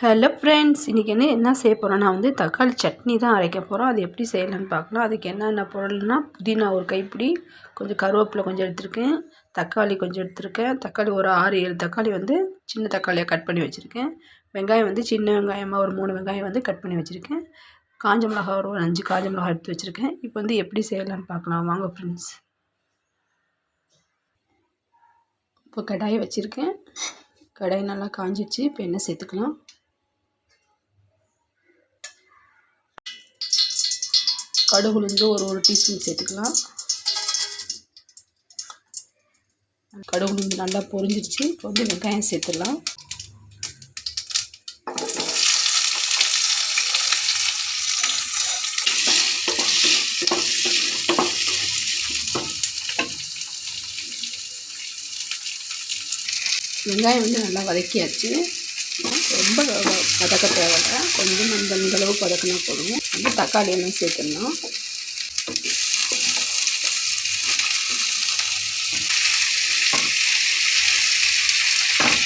Hello friends இன்றைக்கி என்ன என்ன செய்ய போகிறோன்னா வந்து தக்காளி சட்னி தான் அரைக்க போகிறோம் அது எப்படி செய்யலான்னு பார்க்கலாம். அதுக்கு என்னென்ன பொருள்னா புதினா ஒரு கைப்பிடி கொஞ்சம் கருவேப்பிலை கொஞ்சம் எடுத்திருக்கேன். தக்காளி கொஞ்சம் எடுத்திருக்கேன். தக்காளி ஒரு ஆறு ஏழு தக்காளி வந்து சின்ன தக்காளியாக கட் பண்ணி வச்சுருக்கேன். வெங்காயம் வந்து சின்ன வெங்காயமாக ஒரு மூணு வெங்காயம் வந்து கட் பண்ணி வச்சுருக்கேன். காஞ்ச மிளகா ஒரு அஞ்சு காஞ்ச மிளகா எடுத்து வச்சுருக்கேன். இப்போ வந்து எப்படி செய்யலான்னு பார்க்கலாம். வாங்க ஃப்ரெண்ட்ஸ் இப்போ கடாயை வச்சுருக்கேன். கடாய் நல்லா காஞ்சிச்சு இப்போ என்ன சேர்த்துக்கலாம். கடுகு உளுந்து ஒரு ஒரு டீஸ்பூன் சேர்த்துக்கலாம். கடுகு உளுந்து நல்லா பொரிஞ்சிருச்சு. இப்போ வந்து வெங்காயம் சேர்த்துடலாம். வெங்காயம் வந்து நல்லா வதக்கியாச்சு. ரொம்ப வதக்க தேவையில்ல கொஞ்சம் அந்த அளவு வதக்கினா போதும் வந்து தக்காளி எல்லாம் சேர்த்துடணும்.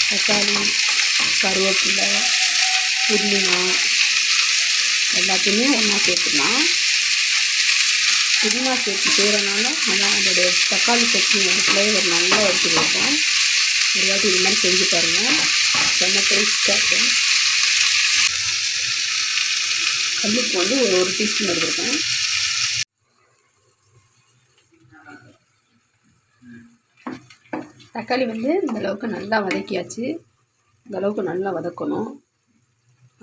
தக்காளி கருவேப்பிலை புதினா எல்லாத்தையுமே ஒன்றா சேர்த்துக்கலாம் புதினா சேர்த்து செய்கிறனால அதான் அதோடைய தக்காளி சட்னியோட ஃப்ளேவர் நல்லா எடுத்து வைப்போம் ஒரு வாட்டி இது மாதிரி செஞ்சு பாருங்கள் செம்ம டேஸ்ட்டாக இருக்கும். கல்லுப்பு வந்து ஒரு ஒரு டீஸ்பூன் எடுத்துருக்கேன். தக்காளி வந்து இந்தளவுக்கு நல்லா வதக்கியாச்சு. இந்தளவுக்கு நல்லா வதக்கணும்.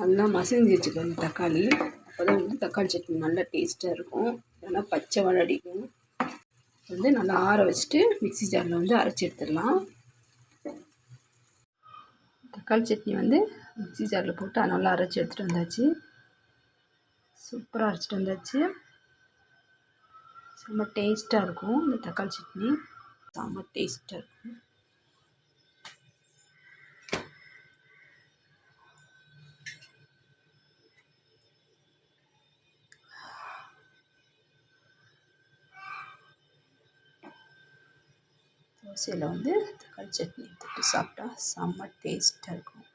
நல்லா மசிஞ்சிச்சு வச்சுக்கணும் தக்காளி. அப்போ தான் வந்து தக்காளி சட்னி நல்லா டேஸ்ட்டாக இருக்கும். நல்லா பச்சை அடிக்கும். வந்து நல்லா ஆற வச்சுட்டு மிக்சி ஜாரில் வந்து அரைச்சி எடுத்துடலாம். தக்காளி சட்னி வந்து மிக்சி ஜாரில் போட்டு நல்லா அரைச்சி எடுத்துகிட்டு வந்தாச்சு. சூப்பராக அரைச்சிட்டு வந்தாச்சு. செம்ம டேஸ்ட்டாக இருக்கும் இந்த தக்காளி சட்னி. செம்ம டேஸ்ட்டாக இருக்கும். தோசையில் வந்து தக்காளி சட்னி தொட்டு சாப்பிட்டா செம்ம டேஸ்ட்டாக இருக்கும்.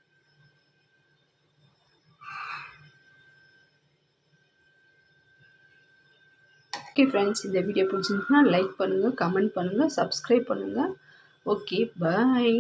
ஓகே ஃப்ரெண்ட்ஸ் இந்த வீடியோ பிடிச்சிருந்துச்சுன்னா லைக் பண்ணுங்கள் கமெண்ட் பண்ணுங்கள் சப்ஸ்கிரைப் பண்ணுங்கள் ஓகே பாய்